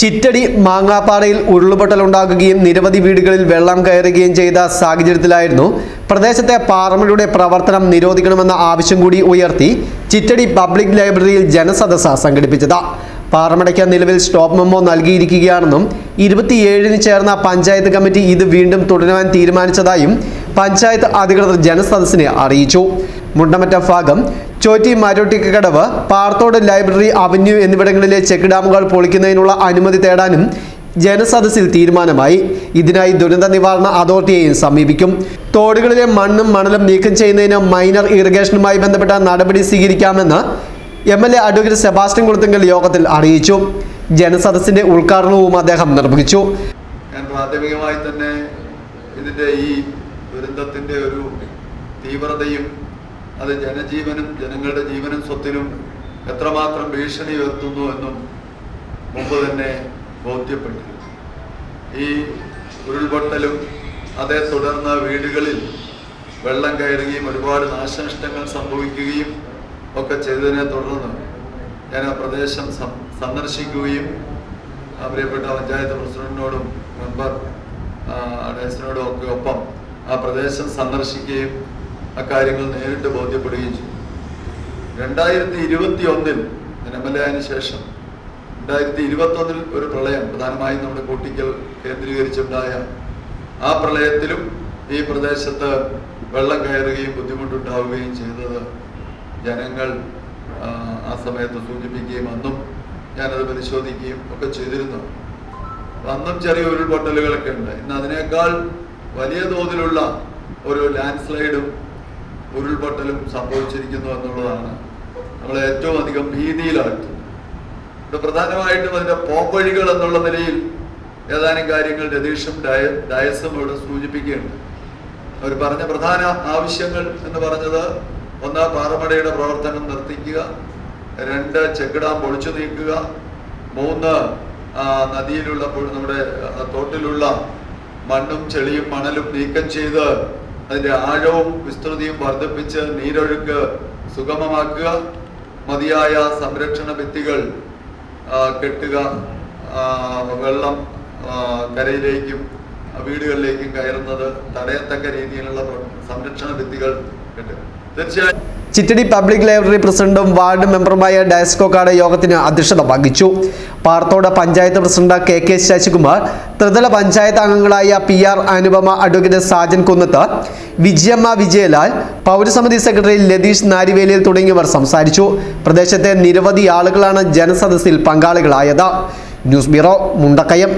ചിറ്റടി മാങ്ങാപ്പാറയിൽ ഉരുളുപൊട്ടലുണ്ടാകുകയും നിരവധി വീടുകളിൽ വെള്ളം കയറുകയും ചെയ്ത സാഹചര്യത്തിലായിരുന്നു. പ്രദേശത്തെ പാറമയുടെ പ്രവർത്തനം നിരോധിക്കണമെന്ന ആവശ്യം കൂടി ഉയർത്തി ചിറ്റടി പബ്ലിക് ലൈബ്രറിയിൽ ജനസദസ്സ സംഘടിപ്പിച്ചത്. പാറമടയ്ക്ക് നിലവിൽ സ്റ്റോപ്പ് മെമ്മോ നൽകിയിരിക്കുകയാണെന്നും ഇരുപത്തിയേഴിന് ചേർന്ന പഞ്ചായത്ത് കമ്മിറ്റി ഇത് വീണ്ടും തുടരുവാൻ തീരുമാനിച്ചതായും പഞ്ചായത്ത് അധികൃതർ ജനസദസ്സിനെ അറിയിച്ചു. മുണ്ടമറ്റ ഭാഗം ചോറ്റി മരോട്ടിക്കടവ് പാർത്തോട് ലൈബ്രറി അവന്യൂ എന്നിവിടങ്ങളിലെ ചെക്ക് ഡാമുകൾ പൊളിക്കുന്നതിനുള്ള അനുമതി തേടാനും ജനസദസ്സിൽ തീരുമാനമായി. ഇതിനായി ദുരന്ത നിവാരണ അതോറിറ്റിയെയും സമീപിക്കും. തോടുകളിലെ മണ്ണും മണലും നീക്കം ചെയ്യുന്നതിന് മൈനർ ഇറിഗേഷനുമായി ബന്ധപ്പെട്ട നടപടി സ്വീകരിക്കാമെന്ന് M L A advocate Sebastian Kulathinkal യോഗത്തിൽ അറിയിച്ചു. ജനസദസ്സിന്റെ ഉദ്ഘാടനവും അദ്ദേഹം നിർവഹിച്ചു. ഞാൻ പ്രാഥമികമായി തന്നെ ഇതിന്റെ ഈ ദുരന്തത്തിന്റെ ഒരു തീവ്രതയും അത് ജനജീവനും ജനങ്ങളുടെ ജീവനും സ്വത്തിനും എത്രമാത്രം ഭീഷണി ഉയർത്തുന്നു എന്നും മുമ്പ് തന്നെ ബോധ്യപ്പെട്ടു ഈ ഉരുൾപൊട്ടലും അതേ തുടർന്ന് വീടുകളിൽ വെള്ളം കയറുകയും ഒരുപാട് നാശനഷ്ടങ്ങൾ സംഭവിക്കുകയും ഒക്കെ ചെയ്തതിനെ തുടർന്ന് ഞാൻ ആ പ്രദേശം സന്ദർശിക്കുകയും പ്രിയപ്പെട്ട പഞ്ചായത്ത് പ്രസിഡന്റിനോടും മെമ്പർ ഡയസിനോടും ഒക്കെ ഒപ്പം ആ പ്രദേശം സന്ദർശിക്കുകയും ആ കാര്യങ്ങൾ നേരിട്ട് ബോധ്യപ്പെടുകയും ചെയ്തു. രണ്ടായിരത്തി ഇരുപത്തി ഒന്നിൽ എം എൽ എ ആയതിനു ശേഷം രണ്ടായിരത്തി ഇരുപത്തി ഒന്നിൽ ഒരു പ്രളയം പ്രധാനമായും നമ്മുടെ കൂട്ടിക്കൽ കേന്ദ്രീകരിച്ചുണ്ടായ ആ പ്രളയത്തിലും ഈ പ്രദേശത്ത് വെള്ളം കയറുകയും ബുദ്ധിമുട്ടുണ്ടാവുകയും ചെയ്തത് ജനങ്ങൾ ആ, സമയത്ത് സൂചിപ്പിക്കുകയും അന്നും ഞാനത് പരിശോധിക്കുകയും ഒക്കെ ചെയ്തിരുന്നു. അന്നും ചെറിയ ഉരുൾപൊട്ടലുകളൊക്കെ ഉണ്ട്. ഇന്ന് അതിനേക്കാൾ വലിയ തോതിലുള്ള ഒരു ലാൻഡ് സ്ലൈഡും ഉരുൾപൊട്ടലും സംഭവിച്ചിരിക്കുന്നു എന്നുള്ളതാണ് നമ്മളെ ഏറ്റവും അധികം ഭീതിയിലാഴ്ത്തുന്നത്. ഇവിടെ പ്രധാനമായിട്ടും അതിന്റെ പോംവഴികൾ എന്നുള്ള നിലയിൽ ഏതാനും കാര്യങ്ങൾ രതീഷും ഡയ ഡയസും ഇവിടെ സൂചിപ്പിക്കുകയുണ്ട്. അവർ പറഞ്ഞ പ്രധാന ആവശ്യങ്ങൾ എന്ന് പറഞ്ഞത് ഒന്ന് പാറമടയുടെ പ്രവർത്തനം നിർത്തിക്കുക രണ്ട് ചെക്ക് ഡാം പൊളിച്ചു നീക്കുക മൂന്ന് നദിയിലുള്ള നമ്മുടെ തോട്ടിലുള്ള മണ്ണും ചെളിയും മണലും നീക്കം ചെയ്ത് അതിന്റെ ആഴവും വിസ്തൃതിയും വർദ്ധിപ്പിച്ച് നീരൊഴുക്ക് സുഗമമാക്കുക. മതിയായ സംരക്ഷണ ഭിത്തികൾ കെട്ടുക വെള്ളം കരയിലേക്കും വീടുകളിലേക്കും കയറുന്നത് തടയത്തക്ക രീതിയിലുള്ള സംരക്ഷണ ഭിത്തികൾ ചിറ്റടി പബ്ലിക് ലൈബ്രറി പ്രസിഡന്റും വാർഡ് മെമ്പറുമായ ഡയസ്കോ കാട് യോഗത്തിന് അധ്യക്ഷത വഹിച്ചു. Parathodu panchayat president K K Sasikumar ത്രിതല പഞ്ചായത്ത് അംഗങ്ങളായ P R Anupama advocate Sajan Kunnath Vijayamma Vijayalal പൗരസമിതി secretary Latheesh നാരിവേലിയിൽ തുടങ്ങിയവർ സംസാരിച്ചു. പ്രദേശത്തെ നിരവധി ആളുകളാണ് ജനസദസ്സിൽ പങ്കാളികളായത്. News bureau Mundakkayam.